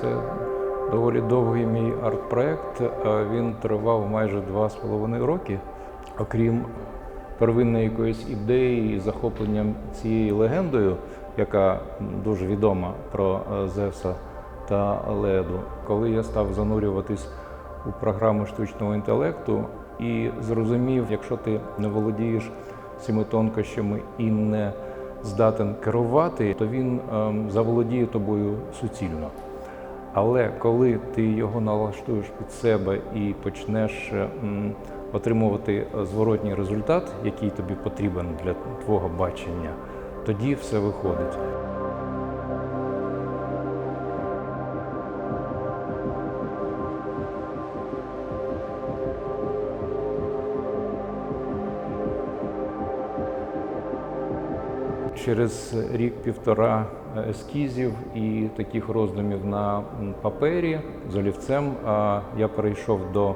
Це доволі довгий мій арт-проект. Він тривав майже два з половиною роки. Окрім первинної якоїсь ідеї і захопленням цією легендою, яка дуже відома про е, Зевса та Леду, коли я став занурюватись у програми штучного інтелекту і зрозумів, якщо ти не володієш цими тонкощами і не здатен керувати, то він ем, заволодіє тобою суцільно. Але коли ти його налаштуєш під себе і почнеш е, отримувати е, зворотній результат, який тобі потрібен для твого бачення, тоді все виходить. Через рік-півтора ескізів і таких роздумів на папері з олівцем я перейшов до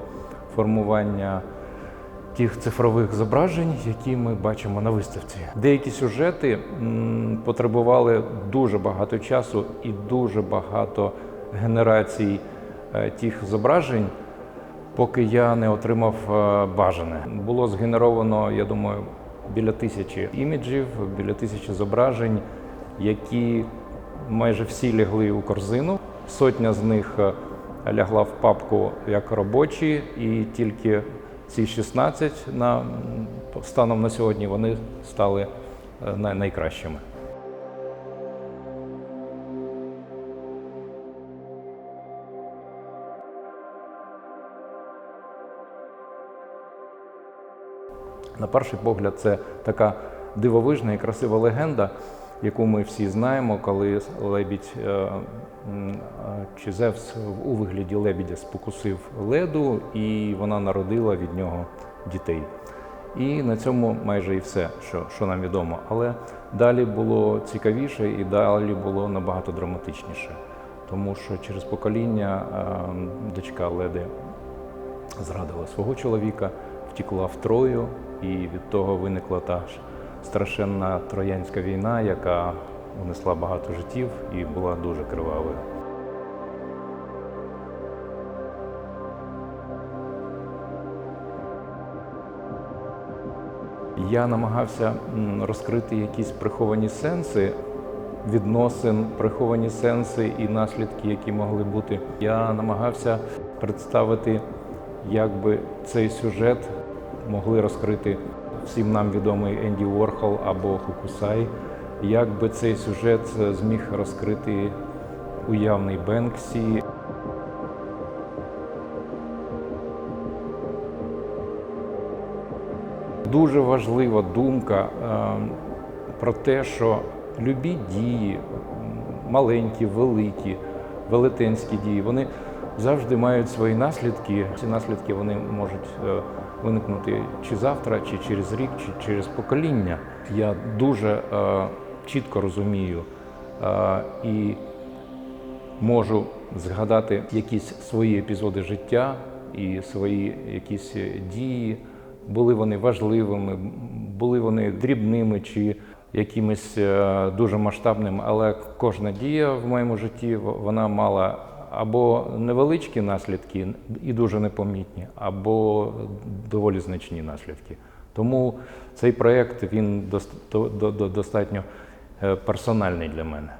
формування тих цифрових зображень, які ми бачимо на виставці. Деякі сюжети потребували дуже багато часу і дуже багато генерацій е, тих зображень, поки я не отримав е, бажане. Було згенеровано, я думаю, біля тисячі іміджів, біля тисячі зображень, які майже всі лягли у корзину. Сотня з них е, лягла в папку як робочі, і тільки ці 16 на, станом на сьогодні вони стали е, найкращими. На перший погляд, це така дивовижна і красива легенда, яку ми всі знаємо, коли лебідь е, е, чи Зевс у вигляді лебідя спокусив леду, і вона народила від нього дітей. І на цьому майже і все, що, що нам відомо. Але далі було цікавіше і далі було набагато драматичніше, тому що через покоління е, дочка Леди зрадила свого чоловіка, втекла в Трою, і від того виникла та ж страшенна троянська війна, яка унесла багато життів і була дуже кривавою. Я намагався розкрити якісь приховані сенси відносин, приховані сенси і наслідки, які могли бути. Я намагався представити, як би цей сюжет могли розкрити всім нам відомий Енді Уорхол або Хукусай, як би цей сюжет е, зміг розкрити уявний Бенксі. Дуже важлива думка е, про те, що любі дії, маленькі, великі, велетенські дії, вони завжди мають свої наслідки. Ці наслідки вони можуть е, виникнути чи завтра, чи через рік, чи через покоління. Я дуже е, чітко розумію е, і можу згадати якісь свої епізоди життя і свої якісь дії. Були вони важливими, були вони дрібними чи якимись дуже масштабними, але кожна дія в моєму житті вона мала або невеличкі наслідки і дуже непомітні, або доволі значні наслідки. Тому цей проєкт він дос- до- до- до- достатньо е, персональний для мене.